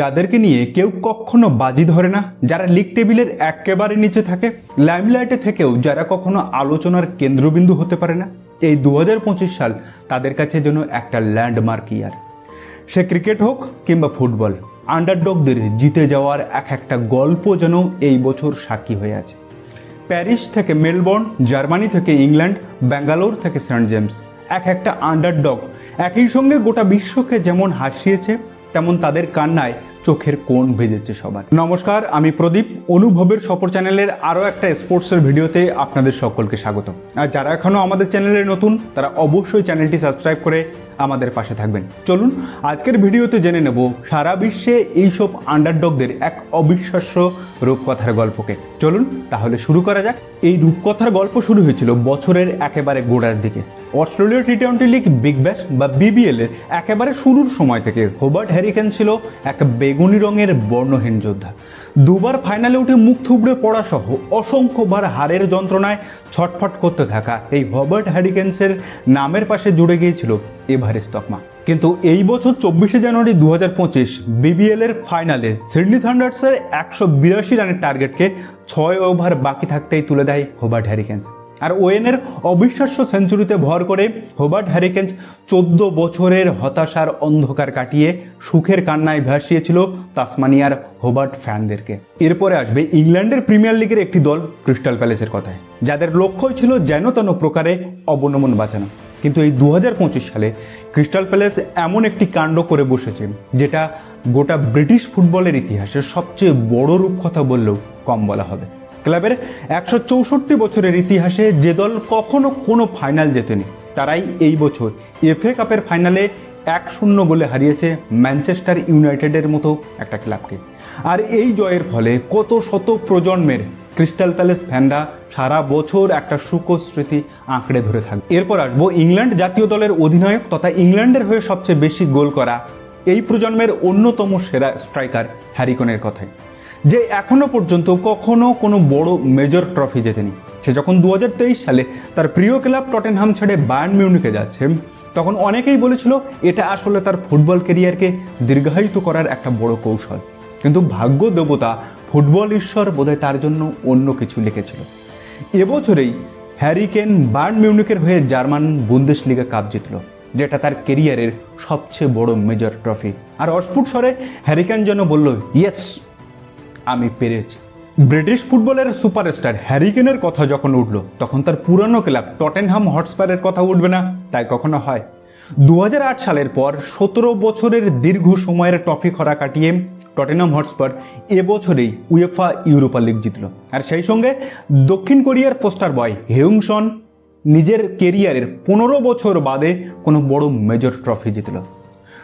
যাদেরকে নিয়ে কেউ কখনো বাজি ধরে না, যারা লিগ টেবিলের একেবারে নিচে থাকে ল্যামলাইটে থেকেও যারা কখনো আলোচনার কেন্দ্রবিন্দু হতে পারে না। এই দু হাজার পঁচিশ সাল তাদের কাছে যেন একটা ল্যান্ডমার্ক ইয়ার সে ক্রিকেট হোক কিংবা ফুটবল আন্ডারডগদের জিতে যাওয়ার এক একটা গল্প যেন এই বছর সাক্ষী হয়ে আছে। প্যারিস থেকে মেলবোর্ন, জার্মানি থেকে ইংল্যান্ড, ব্যাঙ্গালোর থেকে সেন্ট জেমস, এক একটা আন্ডারডগ একই সঙ্গে গোটা বিশ্বকে যেমন হাসিয়েছে, তেমন তাদের কান্নায় চোখের কোণ ভেজেছে সবার। নমস্কার, আমি প্রদীপ। অনুভবের সফর চ্যানেলের আরও একটা স্পোর্টসের ভিডিওতে আপনাদের সকলকে স্বাগত আর যারা এখনও আমাদের চ্যানেলে নতুন, তারা অবশ্যই চ্যানেলটি সাবস্ক্রাইব করে আমাদের পাশে থাকবেন। চলুন, আজকের ভিডিওতে জেনে নেব সারা বিশ্বে এইসব আন্ডারডগদের এক অবিশ্বাস্য রূপকথার গল্পকে। চলুন, তাহলে শুরু করা যাক। এই রূপকথার গল্প শুরু হয়েছিল বছরের একেবারে গোড়ার দিকে। অস্ট্রেলীয় T twenty league Big Bash বা বিবিএল এর একেবারে শুরুর সময় থেকে হোবার্ট হ্যারিকেন ছিল এক বেগুনি রঙের বর্ণহীন যোদ্ধা। দুবার ফাইনালে উঠে মুখ থুবড়ে পড়া সহ অসংখ্যবার হারের যন্ত্রণায় ছটফট করতে থাকা এই হবার্ট হ্যারিকেন্সের নামের পাশে জুড়ে গিয়েছিল এভারেস্ট তকমা। কিন্তু এই বছর চব্বিশে জানুয়ারি দু হাজার পঁচিশ বিবিএল এর ফাইনালে সিডনি থান্ডার্সের একশো বিরাশি রানের টার্গেটকে ছয় ওভার বাকি থাকতেই তুলে দেয় হোবার্ট হ্যারিকেন্স আর ওয়েনের অবিশ্বাস্য সেঞ্চুরিতে ভর করে হোবার্ট হ্যারিকেন্স চোদ্দ বছরের হতাশার অন্ধকার কাটিয়ে সুখের কান্নায় ভাসিয়েছিল তাসমানিয়ার হোবার্ট ফ্যানদেরকে। এরপরে আসবে ইংল্যান্ডের প্রিমিয়ার লিগের একটি দল ক্রিস্টাল প্যালেসের কথায়, যাদের লক্ষ্যই ছিল যেন তেন প্রকারে অবনমন বাঁচানো। কিন্তু এই দু হাজার পঁচিশ সালে ক্রিস্টাল প্যালেস এমন একটি কাণ্ড করে বসেছে, যেটা গোটা ব্রিটিশ ফুটবলের ইতিহাসে সবচেয়ে বড় রূপকথা বললেও কম বলা হবে। ক্লাবের একশো চৌষট্টি বছরের ইতিহাসে যে দল কখনো কোনো ফাইনাল জেতেনি, তারাই এই বছর এফএ কাপের ফাইনালে এক শূন্য গোলে হারিয়েছে ম্যানচেস্টার ইউনাইটেডের মতো একটা ক্লাবকে। আর এই জয়ের ফলে কত শত প্রজন্মের ক্রিস্টাল প্যালেস ফ্যানরা সারা বছর একটা স্মৃতি আঁকড়ে ধরে থাকবে। এরপর আসব ইংল্যান্ড জাতীয় দলের অধিনায়ক তথা ইংল্যান্ডের হয়ে সবচেয়ে বেশি গোল করা এই প্রজন্মের অন্যতম সেরা স্ট্রাইকার হ্যারিকনের কথায়। যে এখনও পর্যন্ত কখনো কোনো বড় মেজর ট্রফি জেতেনি। সে যখন দু হাজার তেইশ সালে তার প্রিয় ক্লাব টটেনহাম ছেড়ে বায়ার্ন মিউনিকে যাচ্ছে, তখন অনেকেই বলেছিল এটা আসলে তার ফুটবল কেরিয়ারকে দীর্ঘায়িত করার একটা বড় কৌশল। কিন্তু ভাগ্য দেবতা ফুটবল ঈশ্বর বোধহয় তার জন্য অন্য কিছু লিখেছিল। এবছরেই হ্যারিকেন বার্ন মিউনিকের হয়ে জার্মান বুন্দেশ লিগা কাপ জিতল, যেটা তার কেরিয়ারের সবচেয়ে বড় মেজর ট্রফি আর অস্ফুট স্বরে হ্যারিকেন যেন বলল ইয়েস আমি পেরেছি। ব্রিটিশ ফুটবলের সুপারস্টার হ্যারিকেনের কথা যখন উঠল, তখন তার পুরানো ক্লাব টটেনহাম হটস্পারের কথা উঠবে না, তাই কখনো হয়। দু হাজার আট সালের পর সতেরো বছরের দীর্ঘ সময়ের ট্রফি খরা কাটিয়ে টটেনহাম হটস্পার এবছরেই উয়েফা ইউরোপা লিগ জিতল। আর সেই সঙ্গে দক্ষিণ কোরিয়ার পোস্টার বয় হেউংসন নিজের কেরিয়ারের পনেরো বছর বাদে কোনো বড় মেজর ট্রফি জিতল।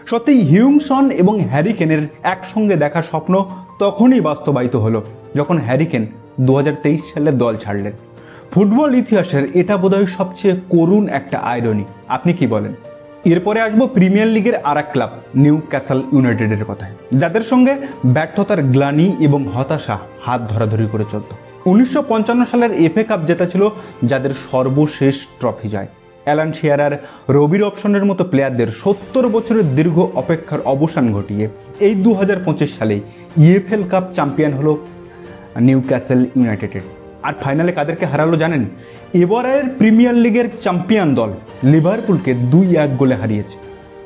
সত্যি হিউংসন এবং হ্যারিকেনের একসঙ্গে দেখা স্বপ্ন তখনই বাস্তবায়িত হলো যখন হ্যারিকেন দু সালে দল ছাড়লেন। ফুটবল ইতিহাসের এটা বোধহয় সবচেয়ে করুণ একটা আয়রনি আপনি কি বলেন? এরপরে আসব প্রিমিয়ার লিগের আর এক ক্লাব নিউ ক্যাসেল ইউনাইটেডের কথায়, যাদের সঙ্গে ব্যর্থতার গ্লানি এবং হতাশা হাত ধরাধরি করে চলত। উনিশশো সালের এফএ কাপ জেতা ছিল যাদের সর্বশেষ ট্রফি যায় অ্যালান শিয়ারার রবির অপশনের মতো প্লেয়ারদের সত্তর বছরের দীর্ঘ অপেক্ষার অবসান ঘটিয়ে এই দু হাজার পঁচিশ সালেই ইএফএল কাপ চ্যাম্পিয়ন হলো নিউ ক্যাসেল ইউনাইটেডের। আর ফাইনালে কাদেরকে হারালো জানেন? এবারের প্রিমিয়ার লিগের চ্যাম্পিয়ন দল লিভারপুলকে দুই এক গোলে হারিয়েছে।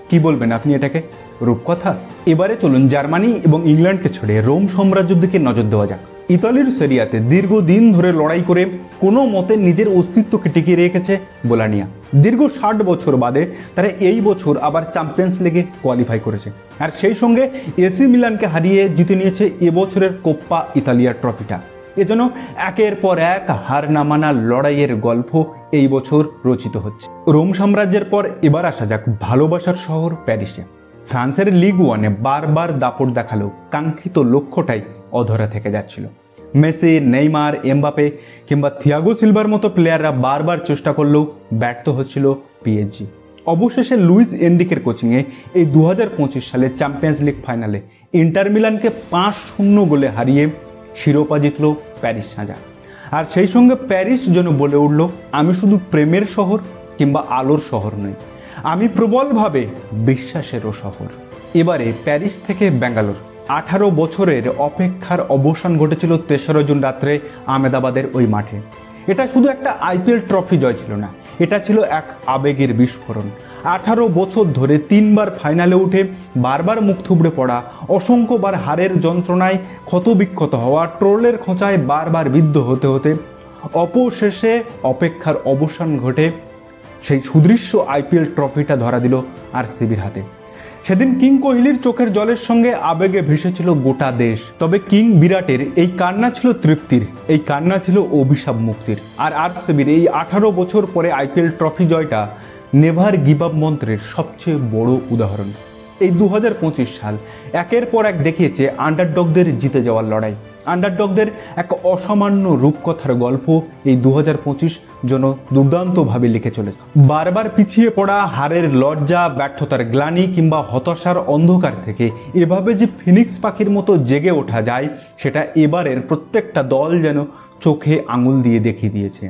কি বলবেন আপনি এটাকে? রূপকথা? এবারে চলুন জার্মানি এবং ইংল্যান্ডকে ছেড়ে রোম সাম্রাজ্যের দিকে নজর দেওয়া যাক। ইতালির সেরিয়াতে দীর্ঘদিন ধরে লড়াই করে কোনো মতে নিজের অস্তিত্বকে টিকিয়ে রেখেছে বোলানিয়া। দীর্ঘ ষাট বছর বাদে তারা এই বছর আবার চ্যাম্পিয়ন্স লিগে কোয়ালিফাই করেছে। আর সেই সঙ্গে এসি মিলানকে হারিয়ে জিতে নিয়েছে এবছরের কোপ্পা ইতালিয়ার ট্রফিটা এজন্য একের পর এক হার নামানা লড়াইয়ের গল্প এই বছর রচিত হচ্ছে। রোম সাম্রাজ্যের পর এবার আসা যাক ভালোবাসার শহর প্যারিসে। ফ্রান্সের লিগ ওয়ানে বারবার দাপট দেখালেও কাঙ্ক্ষিত লক্ষ্যটাই অধরা থেকে যাচ্ছিল। মেসি, নেইমার, এমবাপে কিংবা থিয়াগো সিলভার মতো প্লেয়াররা বারবার চেষ্টা করলেও ব্যর্থ হচ্ছিল পিএসজি অবশেষে লুইস এন্ডিকের কোচিংয়ে এই দু হাজার পঁচিশ সালে চ্যাম্পিয়ন্স লিগ ফাইনালে ইন্টার মিলানকে পাঁচ শূন্য গোলে হারিয়ে শিরোপা জিতল প্যারিস সাজা আর সেই সঙ্গে প্যারিস যেন বলে উঠল, আমি শুধু প্রেমের শহর কিংবা আলোর শহর নই, আমি প্রবলভাবে বিশ্বাসেরও শহর। এবারে প্যারিস থেকে ব্যাঙ্গালোর। আঠারো বছরের অপেক্ষার অবসান ঘটেছিল তেসরা জুন রাত্রে আহমেদাবাদের ওই মাঠে। এটা শুধু একটা আইপিএল ট্রফি জয় ছিল না, এটা ছিল এক আবেগের বিস্ফোরণ। আঠারো বছর ধরে তিনবার ফাইনালে উঠে বারবার মুখ থুবড়ে পড়া, অসংখ্যবার হারের যন্ত্রণায় ক্ষতবিক্ষত হওয়া, ট্রোলের খোঁচায় বারবার বিদ্ধ হতে হতে অপশেষে অপেক্ষার অবসান ঘটে সেই সুদৃশ্য আইপিএল ট্রফিটা ধরা দিল আর সিবির হাতে। সেদিন কিং কোহলির চোখের জলের সঙ্গে আবেগে ভেসেছিল গোটা দেশ। তবে কিং বিরাটের এই কান্না ছিল তৃপ্তির, এই কান্না ছিল অভিশাপ মুক্তির। আর আর সেবির এই আঠারো বছর পরে আইপিএল ট্রফি জয়টা নেভার গিভ আপ মন্ত্রের সবচেয়ে বড় উদাহরণ। এই দু হাজার পঁচিশ সাল একের পর এক দেখিয়েছে আন্ডারডগদের জিতে যাওয়ার লড়াই। আন্ডারডগদের এক অসামান্য রূপকথার গল্প এই দু হাজার পঁচিশ যেন দুর্দান্তভাবে লিখে চলেছে। বারবার পিছিয়ে পড়া, হারের লজ্জা, ব্যর্থতার গ্লানি কিংবা হতাশার অন্ধকার থেকে এভাবে যে ফিনিক্স পাখির মতো জেগে ওঠা যায়, সেটা এবারের প্রত্যেকটা দল যেন চোখে আঙুল দিয়ে দেখিয়ে দিয়েছে।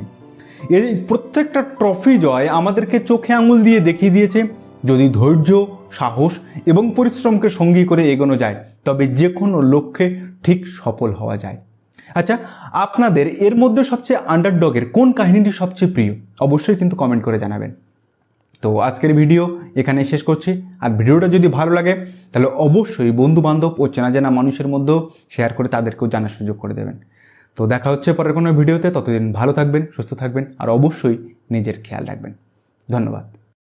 এই প্রত্যেকটা ট্রফি জয় আমাদেরকে চোখে আঙুল দিয়ে দেখিয়ে দিয়েছে। যদি ধৈর্য, সাহস এবং পরিশ্রমকে সঙ্গী করে এগোনো যায় তবে যে কোনো লক্ষ্যে ঠিক সফল হওয়া যায়। আচ্ছা আপনাদের এর মধ্যে সবচেয়ে আন্ডারডগের কোন কাহিনীটি সবচেয়ে প্রিয়? অবশ্যই কিন্তু কমেন্ট করে জানাবেন। তো আজকের ভিডিও এখানে শেষ করছি। আর ভিডিওটা যদি ভালো লাগে, তাহলে অবশ্যই বন্ধু বান্ধব ও চেনা জানা মানুষের মধ্যেও শেয়ার করে তাদেরকেও জানার সুযোগ করে দেবেন। তো দেখা হচ্ছে পরের কোনো ভিডিওতে ততদিন ভালো থাকবেন, সুস্থ থাকবেন, আর অবশ্যই নিজের খেয়াল রাখবেন। ধন্যবাদ।